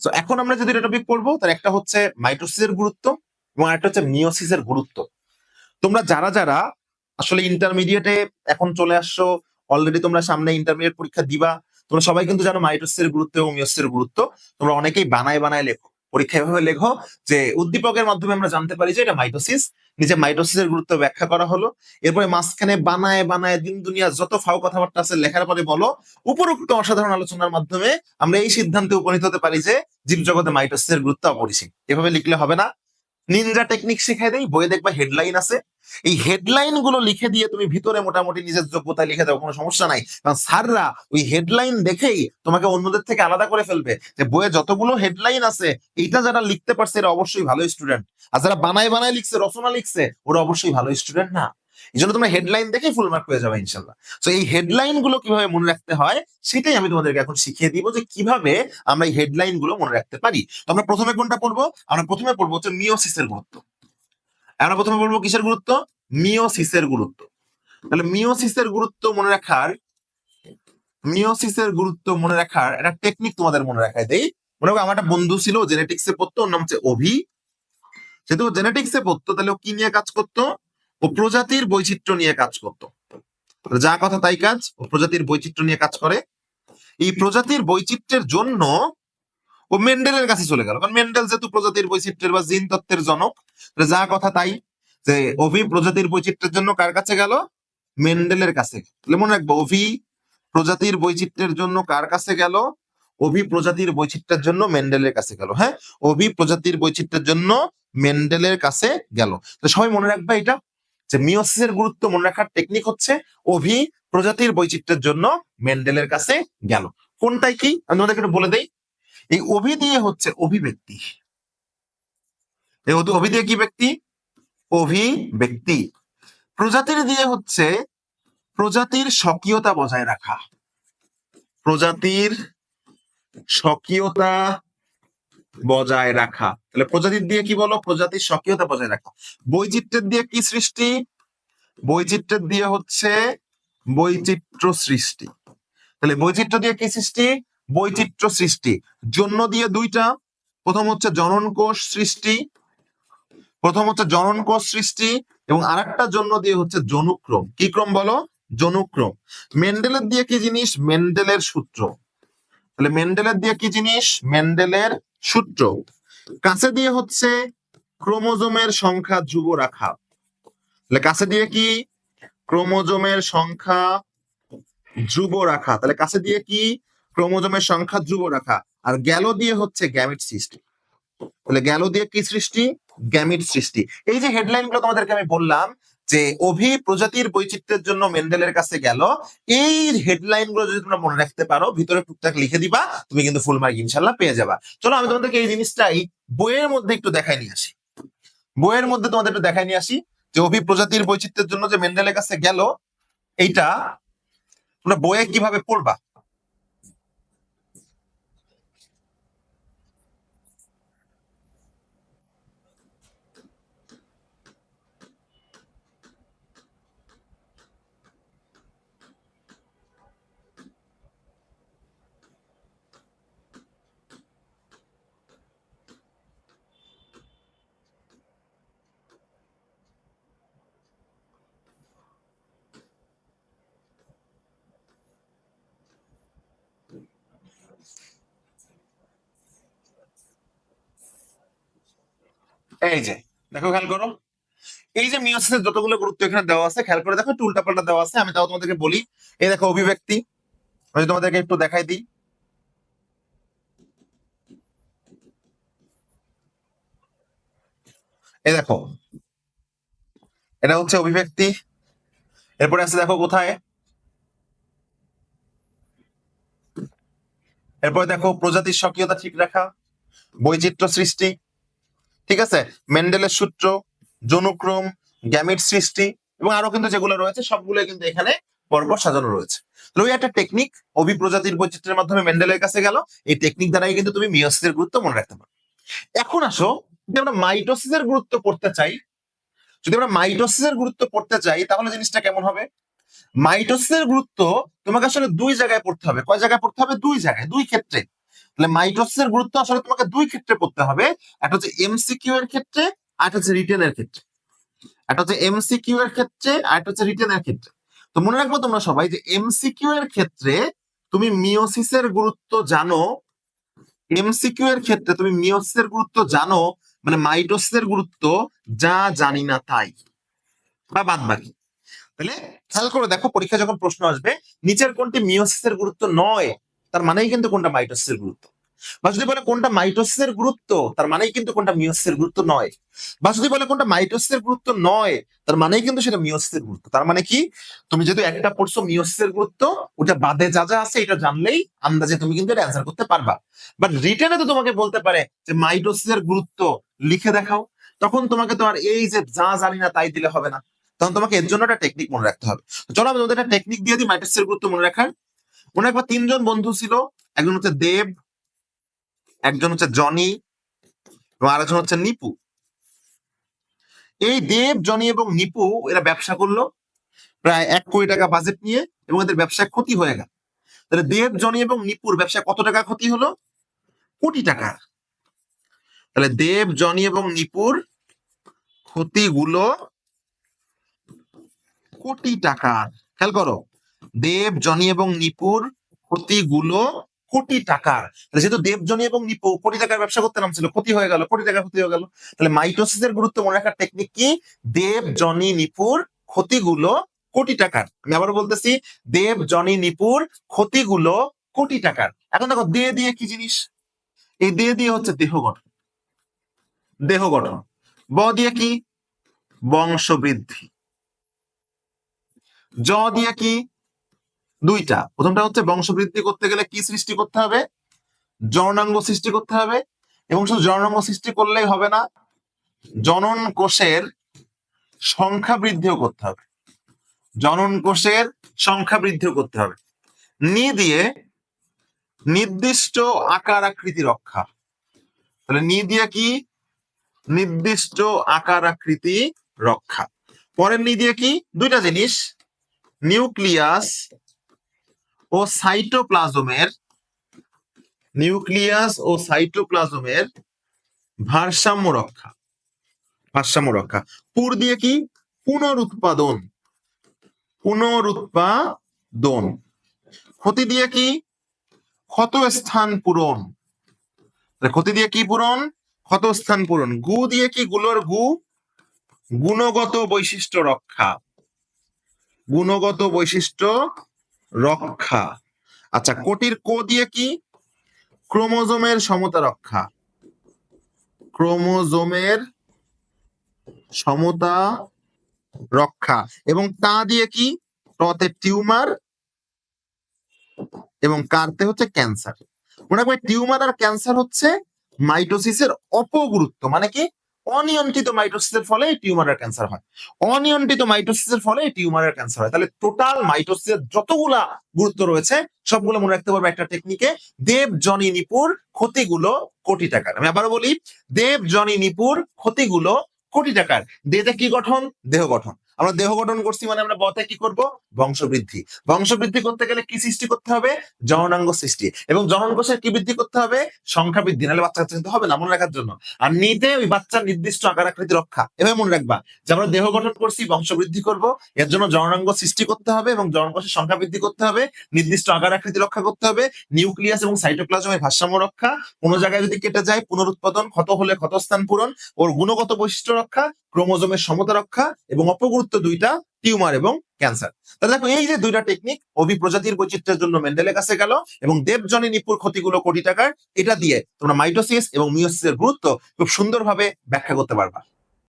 তো এখন আমরা যদি টপিক পড়ব তার একটা হচ্ছে মাইটোসিসের গুরুত্ব এবং আরেকটা হচ্ছে মিওসিসের গুরুত্ব। তোমরা যারা যারা আসলে ইন্টারমিডিয়েটে এখন চলে আসছো অলরেডি তোমরা সামনে ইন্টারমিডিয়েট পরীক্ষা দিবা, তোমরা সবাই কিন্তু জানো মাইটোসিসের গুরুত্ব এবং মিওসিসের গুরুত্ব। তোমরা অনেকেই বানায় বানায় লেখো। পরীক্ষা এভাবে লেখো যে উদ্দীপকের মাধ্যমে আমরা জানতে পারি যে এটা মাইটোসিস। নিচে মাইটোসিসের গুরুত্ব ব্যাখ্যা করা হলো। এরপরে মাঝখানে বানায় বানায় দিন দুনিয়া যত ফাও কথাবার্তা আছে লেখার পরে বলো, উপরোক্ত অসাধারণ আলোচনার মাধ্যমে আমরা এই সিদ্ধান্তে উপনীত হতে পারি যে জীবজগতে মাইটোসিসের গুরুত্ব অপরিসীম। এভাবে লিখলে হবে না। নিনজা টেকনিক শিখাই দেয় বইয়ে দেখবা হেডলাইন আছে। এই হেডলাইনগুলো লিখে দিয়ে তুমি ভিতরে মোটামুটি নিজের যোগ্যতা লিখে দাও, কোনো সমস্যা নাই। কারণ স্যাররা ওই হেডলাইন দেখেই তোমাকে অন্যদের থেকে আলাদা করে ফেলবে। যে বইয়ে যতগুলো হেডলাইন আছে, এইটা যারা লিখতে পারছে, এরা অবশ্যই ভালো স্টুডেন্ট আর যারা বানায় বানায় লিখছে, রচনা লিখছে, ওরা অবশ্যই ভালো স্টুডেন্ট না। এই জন্য তোমরা হেডলাইন দেখেই ফুল মার্ক পেয়ে যাবে ইনশাল্লাহ তো এই হেডলাইনগুলো কীভাবে মনে রাখতে হয়, সেটাই আমি তোমাদেরকে এখন শিখিয়ে দিব যে কীভাবে আমরা এই হেডলাইনগুলো মনে রাখতে পারি। তো আমরা প্রথমে কোনটা পড়ব? আমরা প্রথমে পড়ব হচ্ছে মিওসিসের গুরুত্ব। আমরা প্রথমে বলব কিসের গুরুত্ব? মিওসিসের গুরুত্ব। তাহলে মিওসিসের গুরুত্ব মনে রাখার মিওসিসের গুরুত্ব মনে রাখার একটা টেকনিক তোমাদের মনে রাখায় দেই। মনে করো আমার একটা বন্ধু ছিল জেনেটিক্সে পড়তো, ওর নাম হচ্ছে অভি। যেহেতু জেনেটিক্সে পড়তো, তাহলে ও কি নিয়ে কাজ করতো? ও প্রজাতির বৈচিত্র্য নিয়ে কাজ করতো। যা কথা তাই কাজ, ও প্রজাতির বৈচিত্র্য নিয়ে কাজ করে। এই প্রজাতির বৈচিত্র্যের জন্য ও মেন্ডেলের কাছে চলে গেল। কারণ মেন্ডেল যেহেতু প্রজাতির বৈচিত্র্যের বা জিন তত্ত্বের জনক যা কথা তাই, যে অভি প্রজাতির বৈচিত্র্যের জন্য কার কাছে গেল? মেন্ডেলের কাছে তাহলে মনে রাখব, অভি প্রজাতির বৈচিত্র্যের জন্য কার কাছে গেল? অভি প্রজাতির বৈচিত্র্যের জন্য মেন্ডেলের কাছে গেল। হ্যাঁ? অভি প্রজাতির বৈচিত্র্যের জন্য মেন্ডেলের কাছে গেল। তো সবাই মনে রাখবে এটা? যে মিওসিসের গুরুত্ব মনে রাখার টেকনিক হচ্ছে অভি প্রজাতির বৈচিত্র্যের জন্য মেন্ডেলের কাছে গেল। কোনটাই কি? আমি তোমাদেরকে একটু বলে দেই। এই অভি দিয়ে হচ্ছে অভিব্যক্তি। এই অভি- দিয়ে কি ব্যক্তি? অভিব্যক্তি। প্রজাতির দিয়ে হচ্ছে প্রজাতির স্বকীয়তা বজায় রাখা। প্রজাতির স্বকীয়তা বজায় রাখা। তাহলে প্রজাতির দিয়ে কি বলো? প্রজাতির স্বকীয়তা বজায় রাখা। বৈচিত্র্যের দিয়ে কি সৃষ্টি? বৈচিত্র্যের দিয়ে হচ্ছে বৈচিত্র্য সৃষ্টি। তাহলে বৈচিত্র্য দিয়ে কি সৃষ্টি? বৈচিত্র্য সৃষ্টি। জন্য দিয়ে দুইটা। প্রথম হচ্ছে জনন কোষ সৃষ্টি। প্রথম হচ্ছে জনন কোষ সৃষ্টি। এবং আরেকটা জন্য দিয়ে হচ্ছে জনুক্রম। কি ক্রম বলো? জনুক্রম। মেন্ডেলের দিয়ে কি জিনিস? মেন্ডেলের সূত্র। তাহলে মেন্ডেলের দিয়ে কি জিনিস? মেন্ডেলের সূত্র। কাছে দিয়ে হচ্ছে ক্রোমোজোমের সংখ্যা যুব রাখা। তাহলে কাছে দিয়ে কি? ক্রোমোজোমের সংখ্যা যুব রাখা। তাহলে কাছে দিয়ে কি? ক্রোমোজোমের সংখ্যা যুব রাখা। আর গেল দিয়ে হচ্ছে গ্যামিট সৃষ্টি। তাহলে গেল দিয়ে কি সৃষ্টি? গ্যামিট সৃষ্টি। এই যে হেডলাইনগুলো তোমাদেরকে আমি বললাম যে অভি প্রজাতির বৈচিত্র্যের জন্য মেন্ডেলের কাছে গেল। এই হেডলাইনগুলো যদি তোমরা মনে রাখতে পারো, ভিতরে টুকটাক লিখে দিবা, তুমি কিন্তু ফুল মার্ক ইনশাল্লাহ পেয়ে যাবা। চলো, আমি তোমাদেরকে এই জিনিসটাই বইয়ের মধ্যে একটু দেখাই নিয়ে আসি। বইয়ের মধ্যে তোমাদের একটু দেখাই নিয়ে আসি, যে অভি প্রজাতির বৈচিত্র্যের জন্য যে মেন্ডেলের কাছে গেল, এইটা তোমরা বইয়ে কীভাবে পড়বা? এই যে, দেখো খেয়াল করো। এই যে মিওসিসের যতগুলো গুরুত্ব এখানে দেওয়া আছে, খেয়াল করে দেখো একটু উল্টাপাল্টা দেওয়া আছে, আমি তাও তোমাদেরকে বলি। এই দেখো, অভিব্যক্তি। আমি তোমাদেরকে একটু দেখাই দিই। এই দেখো, এটা হচ্ছে অভিব্যক্তি। এরপরে আছে দেখো কোথায়? এরপরে দেখো প্রজাতির স্বকীয়তা ঠিক রাখা, বৈচিত্র্য সৃষ্টি ঠিক আছে? মেন্ডেলের সূত্র জনুক্রম গ্যামিট সৃষ্টি এবং আরও কিন্তু যেগুলো রয়েছে সবগুলো কিন্তু এখানে পরপর সাজানো রয়েছে। ওই একটা টেকনিক অভিপ্রজাতির বৈচিত্র্যের মাধ্যমে মেন্ডেলের কাছে গেল। এই টেকনিক দ্বারাই কিন্তু তুমি মিওসিসের গুরুত্ব মনে রাখতে পারো। এখন আসো, যদি আমরা মাইটোসিসের গুরুত্ব পড়তে চাই, যদি আমরা মাইটোসিসের গুরুত্ব পড়তে চাই, তাহলে জিনিসটা কেমন হবে? মাইটোসিসের গুরুত্ব তোমাকে আসলে দুই জায়গায় পড়তে হবে। কয় জায়গায় পড়তে হবে? দুই জায়গায়, দুই ক্ষেত্রে। তাহলে মাইটোসিসের গুরুত্ব আসলে তোমাকে দুই ক্ষেত্রে পড়তে হবে। একটা হচ্ছে এমসিকিউ এর ক্ষেত্রে, আর একটা হচ্ছে রিটেন এর ক্ষেত্রে। একটা হচ্ছে এমসিকিউ এর ক্ষেত্রে, আর একটা হচ্ছে রিটেন এর ক্ষেত্রে। তো মনে রাখব তোমরা সবাই যে এমসিকিউ এর ক্ষেত্রে তুমি মিওসিসের গুরুত্ব জানো। এমসিকিউ এর ক্ষেত্রে তুমি মিওসিসের গুরুত্ব জানো মানে মাইটোসিসের গুরুত্ব যা জানি না তাই। বা বাদ বাকি। তাহলে খেয়াল করে দেখো পরীক্ষা যখন প্রশ্ন আসবে, নিচের কোনটি মিওসিসের গুরুত্ব নয় তার মানেই কিন্তু কোনটা মাইটোসিসের গুরুত্ব। বা যদি বলে কোনটা মাইটোসিসের গুরুত্ব, তার মানেই কিন্তু কোনটা মিওসিসের গুরুত্ব নয়। বা যদি বলে কোনটা মাইটোসিসের গুরুত্ব নয়, তার মানেই কিন্তু সেটা মিওসিসের গুরুত্ব। তার মানে কি? তুমি যদি একটা পড়ছো মিওসিসের গুরুত্ব, ওটা বাদে যা যা আছে এটা জানলেই আন্দাজে তুমি কিন্তু এটা অ্যান্সার করতে পারবা। বাট রিটেনে তো তোমাকে বলতে পারে যে মাইটোসিসের গুরুত্ব লিখে দেখাও। তখন তোমাকে তো আর এই যে যা জানি না তাই দিলে হবে না। তখন তোমাকে এর জন্য একটা টেকনিক মনে রাখতে হবে। চলো আমি তোমাদের একটা টেকনিক দিয়ে দিই মাইটোসিসের গুরুত্ব মনে রাখার। মনে একবার তিনজন বন্ধু ছিল। একজন হচ্ছে দেব, একজন হচ্ছে জনি এবং আরেকজন হচ্ছে নিপু। এই দেব, জনি এবং নিপু এরা ব্যবসা করল প্রায় এক কোটি টাকা বাজেট নিয়ে এবং এদের ব্যবসায় ক্ষতি হয়ে গেল। তাহলে দেব, জনি এবং নিপুর ব্যবসায় কত টাকা ক্ষতি হলো? কোটি টাকা। তাহলে দেব, জনি এবং নিপুর ক্ষতিগুলো কোটি টাকার। খেয়াল করো। দেব, জনি এবং নিপুর ক্ষতিগুলো কোটি টাকার। তাহলে যেহেতু দেব, জনি এবং নিপু কোটি টাকার ব্যবসা করতে নামছিল, ক্ষতি হয়ে গেল, কোটি টাকার ক্ষতি হয়ে গেল, তাহলে মাইটোসিসের গুরুত্ব মনে রাখার টেকনিক কি? দেব, জনি, নিপুর ক্ষতিগুলো কোটি টাকার। আমি আবার বলতেছি, দেব, জনি, নিপুর ক্ষতিগুলো কোটি টাকার। এখন দেখো, দে দিয়ে কি জিনিস? এই দে দিয়ে হচ্ছে দেহ গঠন। দেহ গঠন। ব দিয়ে কি? বংশবৃদ্ধি। জ দিয়ে কি? দুইটা। প্রথমটা হচ্ছে বংশবৃদ্ধি করতে গেলে কি সৃষ্টি করতে হবে? জননাঙ্গ সৃষ্টি করতে হবে। এবং শুধু জননাঙ্গ সৃষ্টি করলেই হবে না, জনন কোষের সংখ্যা বৃদ্ধিও করতে হবে। জনন কোষের সংখ্যা বৃদ্ধিও করতে হবে। নি দিয়ে নির্দিষ্ট আকার আকৃতি রক্ষা। তাহলে নি দিয়ে কি? নির্দিষ্ট আকার আকৃতি রক্ষা। পরের নি দিয়ে কি? দুইটা জিনিস। নিউক্লিয়াস ও সাইটোপ্লাজমের নিউক্লিয়াস ও সাইটোপ্লাজমের ভারসাম্য রক্ষা। ভারসাম্য রক্ষা। পুর দিয়ে কি? পুনরুৎপাদন। পুনরুৎপাদন। ক্ষতি দিয়ে কি? ক্ষত স্থান পূরণ ক্ষতি দিয়ে কি পূরণ? ক্ষত স্থান পূরণ। গু দিয়ে কি? গুলোর গু। গুণগত বৈশিষ্ট্য রক্ষা। গুণগত বৈশিষ্ট্য রক্ষা। আচ্ছা কোটির কো দিয়ে কি? ক্রোমোজোমের সমতা রক্ষা। ক্রোমোজোমের সমতা রক্ষা। এবং তা দিয়ে কি? টতে টিউমার এবং কারতে হচ্ছে ক্যান্সার। মনে রাখবে টিউমার আর ক্যান্সার হচ্ছে মাইটোসিসের অপগুরুত্ব। মানে কি? অনিয়ন্ত্রিত মাইটোসিসের ফলে টিউমারের ক্যান্সার হয়। অনিয়ন্ত্রিত মাইটোসিসের ফলে টিউমারের ক্যান্সার হয়। তাহলে টোটাল মাইটোসিসের যতগুলা গুরুত্ব রয়েছে, সবগুলো মনে রাখতে পারবে একটা টেকনিকে দেব জনি নিপুর ক্ষতিগুলো কোটি টাকার। আমি আবারও বলি দেব জনি নিপুর ক্ষতিগুলো কোটি টাকার। দেহটা কি গঠন? দেহ গঠন। আমরা দেহ গঠন করছি মানে আমরা বতে কি করব? বংশবৃদ্ধি। বংশবৃদ্ধি করতে গেলে কি সৃষ্টি করতে হবে? জননাঙ্গ সৃষ্টি। এবং জননকোষের কি বৃদ্ধি করতে হবে? সংখ্যা বৃদ্ধি। নাহলে বাচ্চা কাচ্চা কিন্তু হবে না, মনে রাখার জন্য। আর নিতে ওই বাচ্চার নির্দিষ্ট আকার আকৃতি রক্ষা। এভাবে মনে রাখবা। যে আমরা দেহ গঠন করছি, বংশবৃদ্ধি করব, এর জন্য জননাঙ্গ সৃষ্টি করতে হবে এবং জনকোষের সংখ্যা বৃদ্ধি করতে হবে, নির্দিষ্ট আকার আকৃতি রক্ষা করতে হবে, নিউক্লিয়াস এবং সাইটোপ্লাজমের ভারসাম্য রক্ষা, কোনো জায়গায় যদি কেটে যায়, পুনরুৎপাদন, ক্ষত হলে ক্ষতস্থান পূরণ, ওর গুণগত বৈশিষ্ট্য রক্ষা ক্রোমোজোমের সমতা রক্ষা এবং অপগুরুত্ব দুইটা, টিউমার এবং ক্যান্সার। তাহলে দেখো, এই যে দুইটা টেকনিক অভি প্রজাতির বৈচিত্র্যের জন্য মেন্ডেলের কাছে গেল এবং দেবজনী নিপুর ক্ষতিগুলো কোটি টাকার, এটা দিয়ে তোমরা মাইটোসিস এবং মিওসিসের গুরুত্ব খুব সুন্দরভাবে ব্যাখ্যা করতে পারবা।